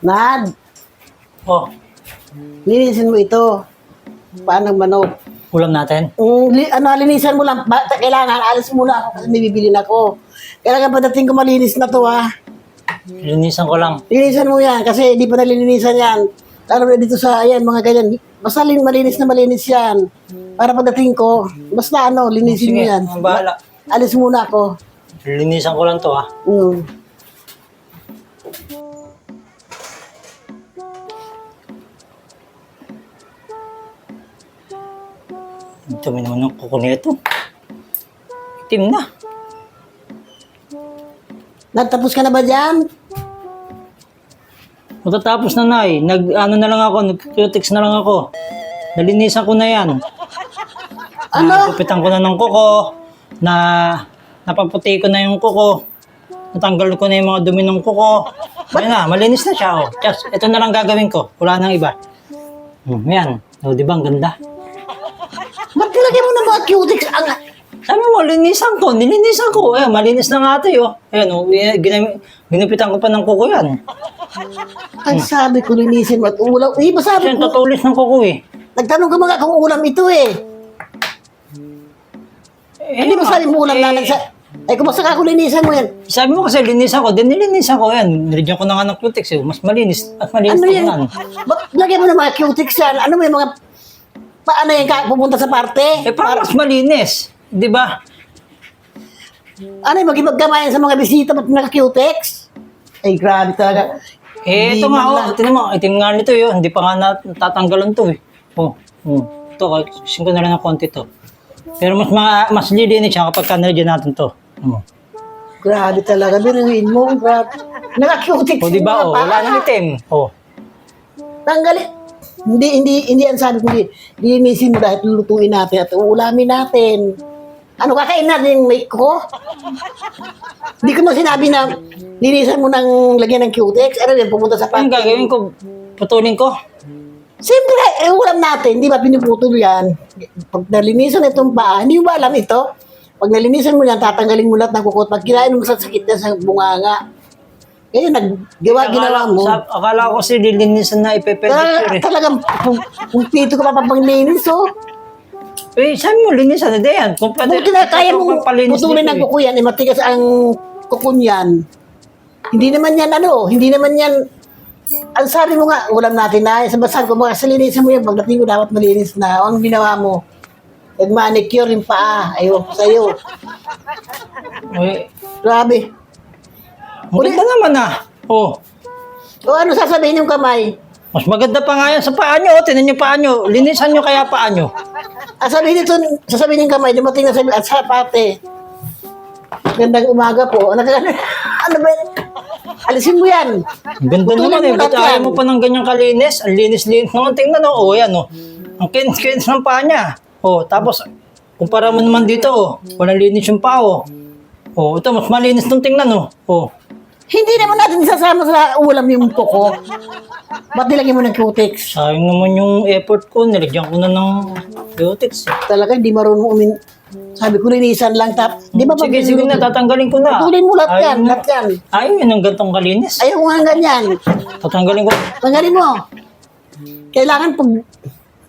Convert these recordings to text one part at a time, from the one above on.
Nad, Oh, linisin mo ito. Paano manok? ulam natin. Mm, li, ano, linisan mo lang. Ba, kailangan, alis muna ako kasi may bibilin ako. Kailangan pagdating ko malinis na to, ha. Linisan ko lang. Linisan mo yan kasi hindi pa nalilinisan yan. Lalo na dito sa, ayan, mga ganyan. Basta lin, malinis na malinis yan. Para pagdating ko, basta ano, linisin mo Sige, yan. ang bahala. Alis muna ako. Linisan ko lang to ha. Mm. Ang dami naman ng kuko nito. Itim na. Natapos ka na ba dyan? Matatapos na na eh. Nag, ano na lang ako, nag-cutics na lang ako. Nalinisan ko na yan. Ano? Nagupitan ko na ng kuko. Na napaputi ko na yung kuko. Natanggal ko na yung mga dumi ng kuko. Ayun na, malinis na siya. Oh. Just, ito na lang gagawin ko. Wala nang iba. Hmm, yan. O, di ba? Ang ganda. Ba't nilagay mo ng mga cutics? Ang, Sabi mo, linisan ko. Nilinisan ko. Ayan, malinis na nga. Oh. Ayan, oh, ginam- ginupitan ko pa ng kuko yan. ang sabi ko, linisin mo at ulam. Eh, ba sabi ko, tatulis ng kuko eh. nagtanong ka mga kung ulam ito eh. Eh, Hindi mo sabi mo ulam eh, na sa... Eh, kung basta ako linisan mo yan. Sabi mo kasi linisan ko, din nilinisan ko yan. Nilagyan ko na nga ng Cutex eh. Mas malinis. Mas malinis Ano na yan? yan. Ba't lagyan mo ng mga cutics yan? Ano mo yung mga... Paano yan ka pupunta sa parte? Eh, para mas malinis. Di ba? Ano yung magibagkamayan sa mga bisita ba't naka-cutex? Ay, grabe talaga. Eh, Hindi ito nga, man oh. lang. Naman, itim nga nito yun. Hindi pa nga nat- natatanggalan to eh. Oh, oh. Ito, kasi ko na lang ng konti to. Pero mas ma- mas lilinis siya kapag kanilagyan natin to. Oh. Grabe talaga. Binuhin mo. Grabe. Naka-cutex. O, di ba? yung Oh, wala paa. nang itim. Oh. Tanggalin. Hindi, hindi, hindi ang sabi ko. Hindi, linisin mo dahil lulutuin natin at uulamin natin. Ano, kakain natin may ko? Hindi ko mo sinabi na linisan mo ng lagyan ng cutex. Ano yun, pumunta sa Ang pati. gagawin ko, putulin ko. Siyempre, eh, ulam natin, di ba pinuputol yan? Pag nalinisan itong paa, hindi mo ba alam ito? Pag nalinisan mo yan, tatanggalin mo lahat ng kukot. Pag kinain mo sa sakit na sa bunganga. Kaya naggawa, ginawa mo. Sa, akala ko kasi lilinisan na ipepedicure Talaga, eh. talagang kung, kung pito ka pa papanglinis, oh. Eh, sabi mo, linisan na yan. Kung pwede, Buti na kaya papalinis putulin ng eh. kuko yan, eh, matigas ang kuko niyan. Hindi naman yan, ano, hindi naman yan, ang sabi mo nga, ulam natin na, sa basan ko, mga salinisan mo yan, pagdating ko dapat malinis na, ang ginawa mo, nag-manicure yung paa, ayaw ko sa'yo. Eh, Grabe. Maganda naman ah. Oh, O ano sasabihin yung kamay? mas maganda pa nga yan sa paa nyo. Oh. Tinan nyo paa nyo. Linisan nyo kaya paa nyo. Ah, sabihin nito, sasabihin yung kamay, dumating na sabi, at sa pate. Gandang umaga po. Ano, ano ba yan? Alisin mo yan. Ang ganda Putulin naman eh. mo Ba't lahat ayaw yan. mo pa ng ganyang kalinis? Ang linis-linis naman. Tingnan oh. Oh, yan oh. Ang kinis-kinis ng paa niya. Oh, tapos, kumpara mo naman dito oh. Walang linis yung paa oh. Oh, ito mas malinis nung tingnan oh. Oh. Hindi naman natin isasama sa ulam yung kuko. Ba't nilagyan mo ng cutex? Sayang naman yung effort ko. Nilagyan ko na ng Cutex. eh. Talaga, hindi marunong umin... Sabi ko, linisan lang tap. Di ba Sige, sige na. Tatanggalin ko na. Putulin mo lahat yan, lahat yan. Ayaw yun ang gantong kalinis. Ayaw ko nga ganyan. Tatanggalin ko. Tanggalin mo. Kailangan pag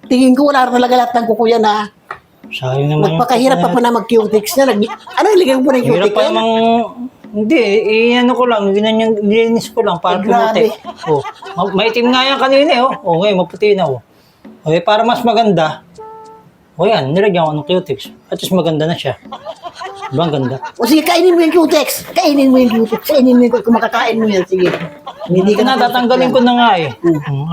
tingin ko wala talaga lahat ng kuko yan ha. Sayang naman yung Magpakahirap pa pa na mag-cutex na. Nag... Ano, ilagay mo pa ng Hirap cutex pa namang... Hindi, i-ano ko lang, ginanyan, nilinis ko lang para Eh, grabe. pumuti. Oh, ma- maitim nga yan kanina eh, oh. Oh, ngayon, maputi na, oh. Okay, para mas maganda, o yan, nilagyan ko ng Cutex. At least maganda na siya. Diba, ang ganda? O sige, kainin mo yung cutex. Kainin mo yung cutex. Kainin mo yung kung makakain mo yan. Sige. Hindi ka na, tatanggalin ko na nga eh. Mm.